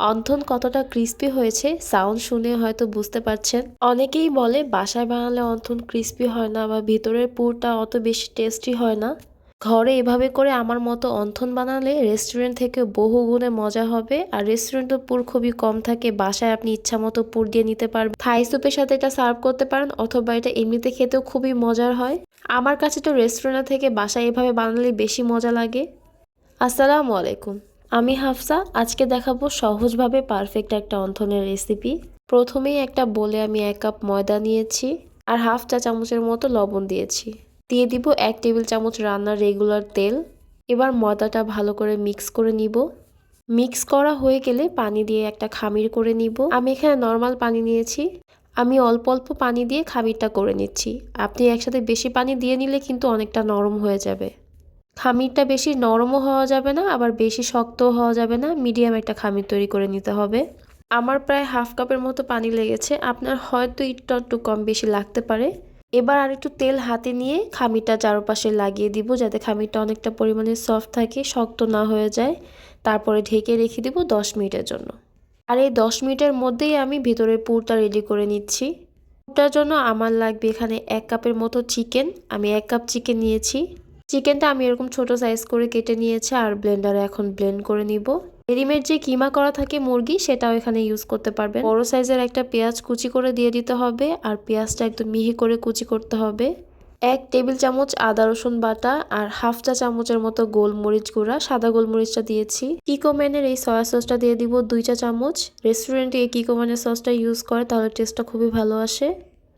Wonton কতটা crispy হয়েছে sound শুনে হয়তো বুঝতে পারছেন। অনেকেই বলে বাসায় বানালে অন্থন ক্রিস্পি হয় না বা ভিতরের পুরটা অত বেশি টেস্টি হয় না। ঘরে এভাবে করে আমার মতো অন্থন বানালে রেস্টুরেন্ট থেকে বহু গুণে মজা হবে আর রেস্টুরেন্টের পুর খুবই কম থাকে, বাসায় আপনি ইচ্ছা মতো পুর দিয়ে নিতে পারবেন। থাই স্যুপের সাথে এটা সার্ভ করতে পারেন অথবা এটা এমনিতে খেতেও খুবই মজার হয়। আমার কাছে তো রেস্টুরেন্ট থেকে বাসায় এভাবে বানালে বেশি মজা লাগে। আসসালামু আলাইকুম। আমি হাফসা, আজকে দেখাবো সহজভাবে পারফেক্ট একটা অন্থনের রেসিপি। প্রথমেই একটা বলে আমি এক কাপ ময়দা নিয়েছি আর হাফ চা চামচের মতো লবণ দিয়েছি। দিয়ে দিব এক টেবিল চামচ রান্নার রেগুলার তেল। এবার ময়দাটা ভালো করে মিক্স করে নিব। মিক্স করা হয়ে গেলে পানি দিয়ে একটা খামির করে নিব। আমি এখানে নর্মাল পানি নিয়েছি। আমি অল্প অল্প পানি দিয়ে খামিরটা করে নিচ্ছি। আপনি একসাথে বেশি পানি দিয়ে নিলে কিন্তু অনেকটা নরম হয়ে যাবে। খামিরটা বেশি নরমও হওয়া যাবে না, আবার বেশি শক্তও হওয়া যাবে না। মিডিয়াম একটা খামির তৈরি করে নিতে হবে। আমার প্রায় হাফ কাপের মতো পানি লেগেছে। আপনার হয়তো একটু একটু কম বেশি লাগতে পারে। এবার আর একটু তেল হাতে নিয়ে খামিরটা চারপাশে লাগিয়ে দিব, যাতে খামিরটা অনেকটা পরিমাণে সফট থাকে, শক্ত না হয়ে যায়। তারপরে ঢেকে রেখে দিব দশ মিনিটের জন্য। আর এই দশ মিনিটের মধ্যেই আমি ভিতরের পুরটা রেডি করে নিচ্ছি। পুরটার জন্য আমার লাগবে এখানে এক কাপের মতো চিকেন আমি এক কাপ চিকেন নিয়েছি। চিকেনটা আমি এরকম ছোট সাইজ করে কেটে নিয়েছি আর ব্লেন্ডারে এখন ব্লেন্ড করে নিব। রেডিমেড যে কিমা করা থাকে মুরগি, সেটাও এখানে ইউজ করতে পারবেন। বড় সাইজের একটা পেঁয়াজ কুচি করে দিয়ে দিতে হবে আর পেঁয়াজটা একদম মিহি করে কুচি করতে হবে। এক টেবিল চামচ আদা, রসুন বাটা আর হাফ চা চামচের মতো গোলমরিচ গুঁড়া, সাদা গোলমরিচটা দিয়েছি। কিকোম্যানের এই সয়া সসটা দিয়ে দিব দুই চা চামচ। রেস্টুরেন্টে এই কিকোম্যানের সসটা ইউজ করে, তাহলে টেস্টটা খুবই ভালো আসে।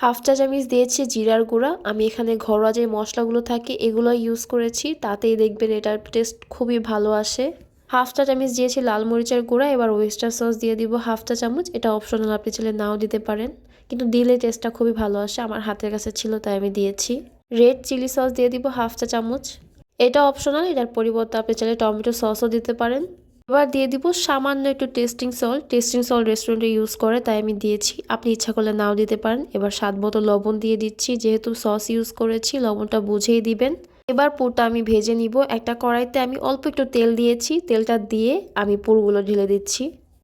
হাফ চা চামচ দিয়েছি, জিরার গুঁড়া। আমি এখানে ঘরোয়া যে মশলাগুলো থাকে এগুলো ইউজ করেছি। তাতেই দেখবেন এটার টেস্ট খুবই ভালো আসে। হাফ চা চামচ দিয়েছি লাল মরিচের গুঁড়া, এবার ওয়েস্টার সস দিয়ে দিব হাফ চা চামচ এটা অপশনাল আপনি চাইলে নাও দিতে পারেন। কিন্তু দিলে টেস্টটা খুবই ভালো আসে, আমার হাতের কাছে ছিল, তাই আমি দিয়েছি। রেড চিলি সস দিয়ে দিব হাফ চা চামচ এটা অপশনাল এটার পরিবর্তে আপনি চাইলে টমেটো সসও দিতে পারেন। এবার দিয়ে দিব সামান্য একটু টেস্টিং সল্ট টেস্টিং সল্ট রেস্টুরেন্টে ইউজ করে, তাই আমি দিয়েছি। আপনি ইচ্ছা করলে নাও দিতে পারেন। এবার স্বাদ মতো লবণ দিয়ে দিচ্ছি। যেহেতু সস ইউজ করেছি, লবণটা বুঝেই দিবেন। এবার পুরটা আমি ভেজে নিব। একটা কড়াইতে আমি অল্প একটু তেল দিয়েছি। তেলটা দিয়ে আমি পুরগুলো ঢেলে দিচ্ছি।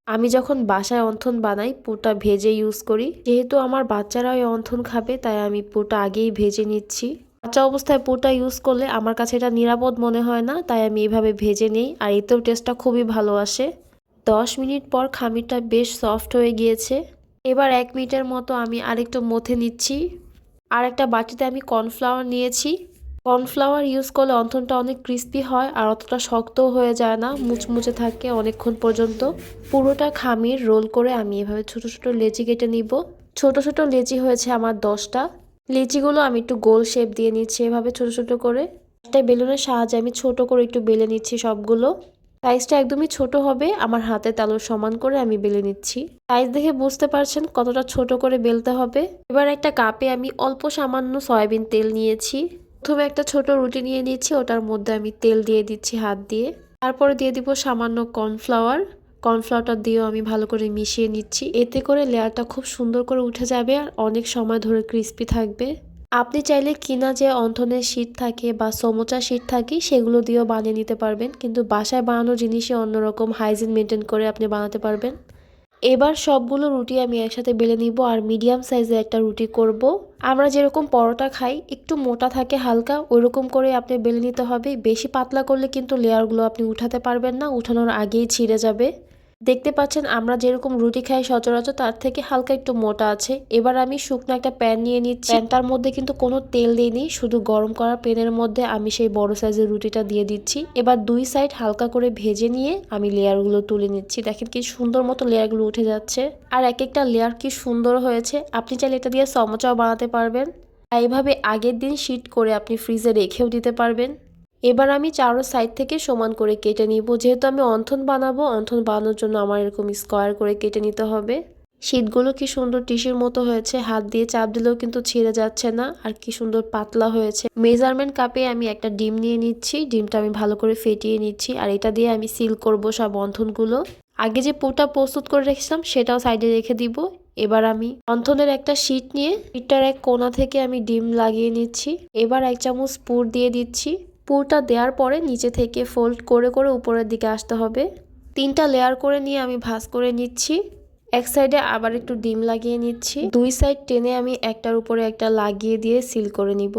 আমি যখন বাসায় অন্থন বানাই, পুরটা ভেজে ইউজ করি। যেহেতু আমার বাচ্চারা ওই অন্থন খাবে, তাই আমি পুরটা আগেই ভেজে নিচ্ছি। কাঁচা অবস্থায় পুরটা ইউজ করলে আমার কাছে এটা নিরাপদ মনে হয় না, তাই আমি এইভাবে ভেজে নিই আর এতেও টেস্টটা খুবই ভালো আসে। দশ মিনিট পর খামিরটা বেশ সফট হয়ে গিয়েছে। এবার এক মিনিটের মতো আমি আরেকটু মথে নিচ্ছি। আর একটা বাটিতে আমি কর্নফ্লাওয়ার নিয়েছি। কর্নফ্লাওয়ার ইউজ করলে অন্থনটা অনেক ক্রিস্পি হয় আর অতটা শক্তও হয়ে যায় না, মুচমুচে থাকে অনেকক্ষণ পর্যন্ত। পুরোটা খামির রোল করে আমি এভাবে ছোট ছোট লেচি কেটে নিব। ছোট ছোট লেচি হয়েছে আমার দশটা। লিচিগুলো আমি একটু গোল শেপ দিয়ে নিচ্ছি এভাবে ছোট ছোট করে। একটা বেলুনের সাহায্যে আমি ছোট করে একটু বেলে নিচ্ছি সবগুলো। সাইজটা একদমই ছোট হবে, আমার হাতে তালুর সমান করে আমি বেলে নিচ্ছি। সাইজ দেখে বুঝতে পারছেন কতটা ছোট করে বেলতে হবে। এবার একটা কাপে আমি অল্প সামান্য সয়াবিন তেল নিয়েছি। প্রথমে একটা ছোট রুটি নিয়ে নিচ্ছি, ওটার মধ্যে আমি তেল দিয়ে দিচ্ছি হাত দিয়ে। তারপরে দিয়ে দিব সামান্য কর্নফ্লাওয়ার কর্নফ্লাওয়ারটা দিয়েও আমি ভালো করে মিশিয়ে নিচ্ছি। এতে করে লেয়ারটা খুব সুন্দর করে উঠে যাবে আর অনেক সময় ধরে ক্রিস্পি থাকবে। আপনি চাইলে কিনা যে অন্থনের শীট থাকে বা সমোচা শীট থাকে, সেগুলো দিয়েও বানিয়ে নিতে পারবেন। কিন্তু বাসায় বানানো জিনিসই অন্যরকম হাইজিন মেনটেন করে আপনি বানাতে পারবেন। এবার সবগুলো রুটি আমি একসাথে বেলে নিব আর মিডিয়াম সাইজের একটা রুটি করব। আমরা যেরকম পরোটা খাই, একটু মোটা থাকে হালকা, ওইরকম করে আপনি বেলে নিতে হবে। বেশি পাতলা করলে কিন্তু লেয়ারগুলো আপনি উঠাতে পারবেন না, উঠানোর আগেই ছিঁড়ে যাবে। দেখতে পাচ্ছেন আমরা যেরকম রুটি খাই সচরাচর, তার থেকে হালকা একটু মোটা আছে। এবার আমি শুকনো একটা প্যান নিয়ে নিচ্ছি। প্যানটার মধ্যে কিন্তু কোনো তেল দিইনি শুধু গরম করা প্যানের মধ্যে আমি সেই বড় সাইজের রুটিটা দিয়ে দিচ্ছি। এবার দুই সাইড হালকা করে ভেজে নিয়ে আমি লেয়ারগুলো তুলে নিচ্ছি। দেখেন কি সুন্দর মতো লেয়ারগুলো উঠে যাচ্ছে। আর এক একটা লেয়ার কি সুন্দর হয়েছে। আপনি চাইলে এটা দিয়ে সমচাও বানাতে পারবেন। এইভাবে আগের দিন শীট করে আপনি ফ্রিজে রেখেও দিতে পারবেন। এবার আমি চারো সাইড থেকে সমান করে কেটে নিব। যেহেতু আমি অন্থন বানাবো, অন্থন বানানোর জন্য আমার এরকম স্কোয়ার করে কেটে নিতে হবে। শীতগুলো কি সুন্দর টিসির মতো হয়েছে। হাত দিয়ে চাপ দিলেও কিন্তু ছিঁড়ে যাচ্ছে না। আর কি সুন্দর পাতলা হয়েছে। মেজারমেন্ট কাপে আমি একটা ডিম নিয়ে নিচ্ছি। ডিমটা আমি ভালো করে ফেটিয়ে নিচ্ছি। আর এটা দিয়ে আমি সিল করব সব অন্থনগুলো। আগে যে পোটা প্রস্তুত করে রেখেছিলাম, সেটাও সাইডে রেখে দিব। এবার আমি অন্থনের একটা শীট নিয়ে শীটটার এক কোনা থেকে আমি ডিম লাগিয়ে নিচ্ছি। এবার এক চামচ পুর দিয়ে দিচ্ছি। পুরটা দেওয়ার পরে নিচে থেকে ফোল্ড করে করে উপরের দিকে আসতে হবে। তিনটা লেয়ার করে নিয়ে আমি ভাজ করে নিচ্ছি। এক সাইডে আবার একটু ডিম লাগিয়ে নিচ্ছি। দুই সাইড টেনে আমি একটার উপরে একটা লাগিয়ে দিয়ে সিল করে নিব।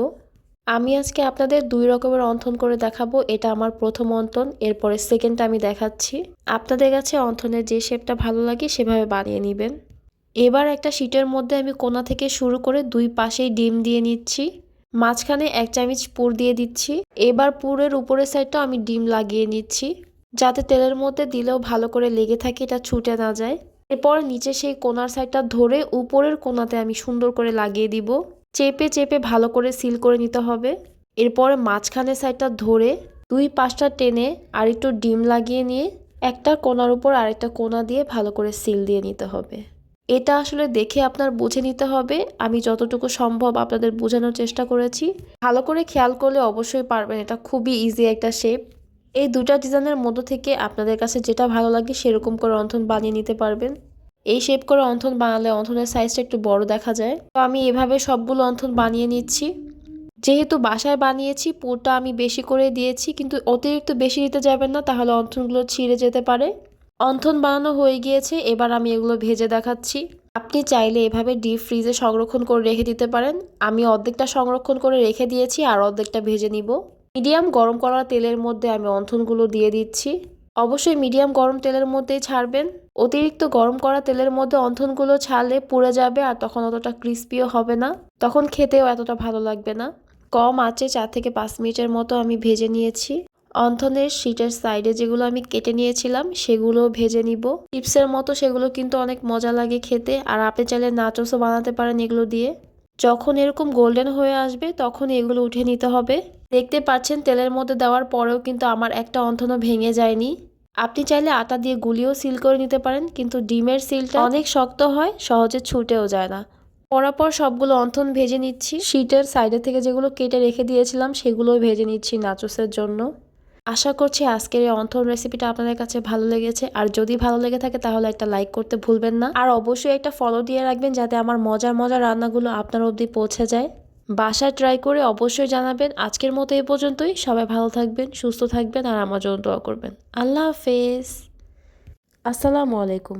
আমি আজকে আপনাদের দুই রকমের অন্থন করে দেখাবো। এটা আমার প্রথম অন্থন, এরপরে সেকেন্ডটা আমি দেখাচ্ছি। আপনাদের কাছে অন্থনের যে শেপটা ভালো লাগে সেভাবে বানিয়ে নেবেন। এবার একটা শিটের মধ্যে আমি কোনা থেকে শুরু করে দুই পাশেই ডিম দিয়ে নিচ্ছি। মাঝখানে এক চামচ পুর দিয়ে দিচ্ছি। এবার পুরের উপরের সাইডটা আমি ডিম লাগিয়ে নিচ্ছি। যাতে তেলের মধ্যে দিলেও ভালো করে লেগে থাকে, এটা ছুটে না যায়। এরপর নিচে সেই কোনার সাইডটা ধরে উপরের কোনাতে আমি সুন্দর করে লাগিয়ে দিব। চেপে চেপে ভালো করে সিল করে নিতে হবে। এরপরে মাঝখানে সাইডটা ধরে দুই পাশটা টেনে আর একটু ডিম লাগিয়ে নিয়ে একটা কোনার উপর আরেকটা কোনা দিয়ে ভালো করে সিল দিয়ে নিতে হবে। এটা আসলে দেখে আপনার বুঝে নিতে হবে। আমি যতটুকু সম্ভব আপনাদের বোঝানোর চেষ্টা করেছি। ভালো করে খেয়াল করলে অবশ্যই পারবেন। এটা খুবই ইজি একটা শেপ এই দুটা ডিজাইনের মধ্য থেকে আপনাদের কাছে যেটা ভালো লাগে সেরকম করে অন্থন বানিয়ে নিতে পারবেন। এই শেপ করে অন্থন বানালে অন্থনের সাইজটা একটু বড় দেখা যায়। তো আমি এভাবে সবগুলো অন্থন বানিয়ে নিচ্ছি। যেহেতু বাসায় বানিয়েছি, পুরটা আমি বেশি করে দিয়েছি, কিন্তু অতিরিক্ত বেশি দিতে যাবেন না, তাহলে অন্থনগুলো ছিঁড়ে যেতে পারে। অন্থন বানানো হয়ে গিয়েছে, এবার আমি এগুলো ভেজে দেখাচ্ছি। আপনি চাইলে এভাবে ডিপ ফ্রিজে সংরক্ষণ করে রেখে দিতে পারেন। আমি অর্ধেকটা সংরক্ষণ করে রেখে দিয়েছি আর অর্ধেকটা ভেজে নিব। মিডিয়াম গরম করা তেলের মধ্যে আমি অন্থনগুলো দিয়ে দিচ্ছি। অবশ্যই মিডিয়াম গরম তেলের মধ্যেই ছাড়বেন। অতিরিক্ত গরম করা তেলের মধ্যে অন্থনগুলো ছাড়লে পুড়ে যাবে আর তখন অতটা ক্রিস্পিও হবে না। তখন খেতেও এতটা ভালো লাগবে না। কম আঁচে চার থেকে পাঁচ মিনিটের মতো আমি ভেজে নিয়েছি। অন্থনের শীটের সাইডে যেগুলো আমি কেটে নিয়েছিলাম সেগুলো ভেজে নিব। চিপসের মতো সেগুলো কিন্তু অনেক মজা লাগে খেতে, আর আপনি চাইলে নাচোসও বানাতে পারেন এগুলো দিয়ে। যখন এরকম গোল্ডেন হয়ে আসবে, তখন এগুলো উঠে নিতে হবে। দেখতে পাচ্ছেন তেলের মধ্যে দেওয়ার পরেও কিন্তু আমার একটা অন্থনও ভেঙে যায়নি। আপনি চাইলে আটা দিয়ে গুলিও সিল করে নিতে পারেন, কিন্তু ডিমের সিলটা অনেক শক্ত হয়, সহজে ছুটেও যায় না। পরাপর সবগুলো অন্থন ভেজে নিচ্ছি। শীটের সাইডে থেকে যেগুলো কেটে রেখে দিয়েছিলাম সেগুলো ভেজে নিচ্ছি নাচোসের জন্য। আশা করছি আজকের এই অন্থন রেসিপিটা আপনাদের কাছে ভালো লেগেছে। আর যদি ভালো লেগে থাকে তাহলে একটা লাইক করতে ভুলবেন না। আর অবশ্যই একটা ফলো দিয়ে রাখবেন যাতে আমার মজার মজার রান্নাগুলো আপনার অবধি পৌঁছে যায়। বাসায় ট্রাই করে অবশ্যই জানাবেন। আজকের মতো এই পর্যন্তই। সবাই ভালো থাকবেন, সুস্থ থাকবেন, আর আমার জন্য দোয়া করবেন। আল্লাহ হাফেজ। আসসালামু আলাইকুম।